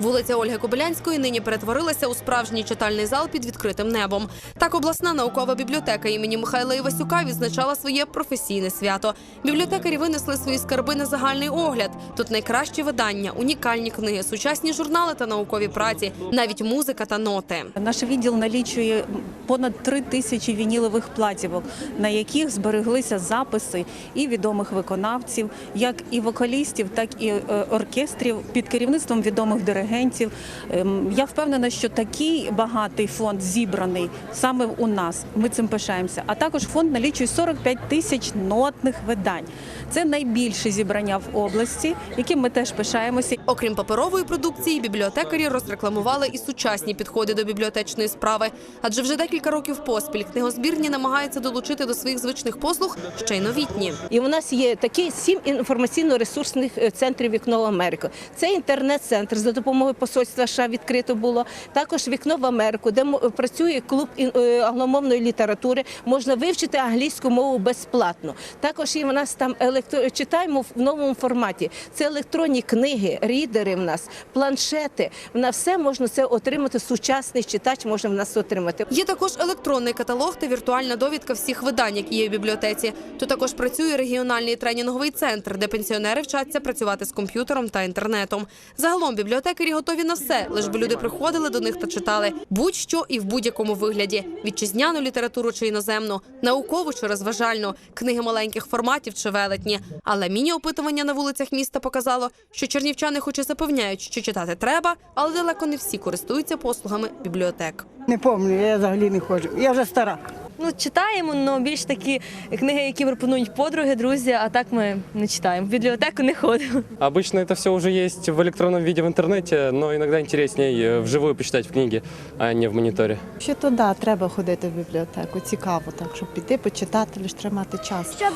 Вулиця Ольги Кобилянської нині перетворилася у справжній читальний зал під відкритим небом. Так обласна наукова бібліотека імені Михайла Івасюка відзначала своє професійне свято. Бібліотекарі винесли свої скарби на загальний огляд. Тут найкращі видання, унікальні книги, сучасні журнали та наукові праці, навіть музика та ноти. Наш відділ налічує понад три тисячі вінілових платівок, на яких збереглися записи і відомих виконавців, як і вокалістів, так і е, оркестрів під керівництвом відомих диригентів. Ем, Я впевнена, що такий багатий фонд зібраний саме у нас. Ми цим пишаємося. А також фонд налічує 45 тисяч нотних видань. Це найбільше зібрання в області, яким ми теж пишаємося. Окрім паперової продукції, бібліотекарі розрекламували і сучасні підходи до бібліотечної справи. Адже вже декілька років поспіль книгозбірні намагаються долучити до своїх звичних послуг ще й новітні. І у нас є такі сім інформаційно-ресурсних е, центрів вікно в Америку. Це інтернет-центр за допомогою посольства США відкрито було. Також вікно в Америку, де працює клуб е, англомовної літератури. Можна вивчити англійську мову безплатно. Також і в нас там електро... читаємо в новому форматі. Це електронні книги, рідери в нас, планшети. На все можна це отримати. Сучасний читач може в нас отримати. Є також електронний каталог та віртуальна довідка всіх видань, які є в бібліотеці. Тут також працює регіональний тренінговий центр, де пенсіонери вчаться працювати з комп'ютером та інтернетом. Загалом бібліотекарі готові на все, лиш би люди приходили до них та читали будь-що і в будь-якому вигляді: вітчизняну літературу чи іноземну, наукову чи розважальну, книги маленьких форматів чи велетні. Але міні-опитування на вулицях міста показало, що чернівчани, хоч і запевняють, що читати треба, але далеко не всі користуються послугами бібліотек. Не пам'ятаю, я взагалі не ходжу. Я вже стара Ну, читаємо, але більш такі книги, які пропонують подруги, друзі, а так ми не читаємо. В бібліотеку не ходимо. Обычно это все уже есть в электронном виде в интернете, но иногда интереснее э, вживую почитать в книге, а не в мониторе. Ще то да, треба ходити в бібліотеку. Цікаво, так щоб піти, почитати, лише тримати час. щоб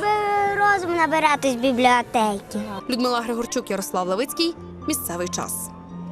розум набирати з бібліотеки. Людмила Григорчук, Ярослав Левицький. Місцевий час.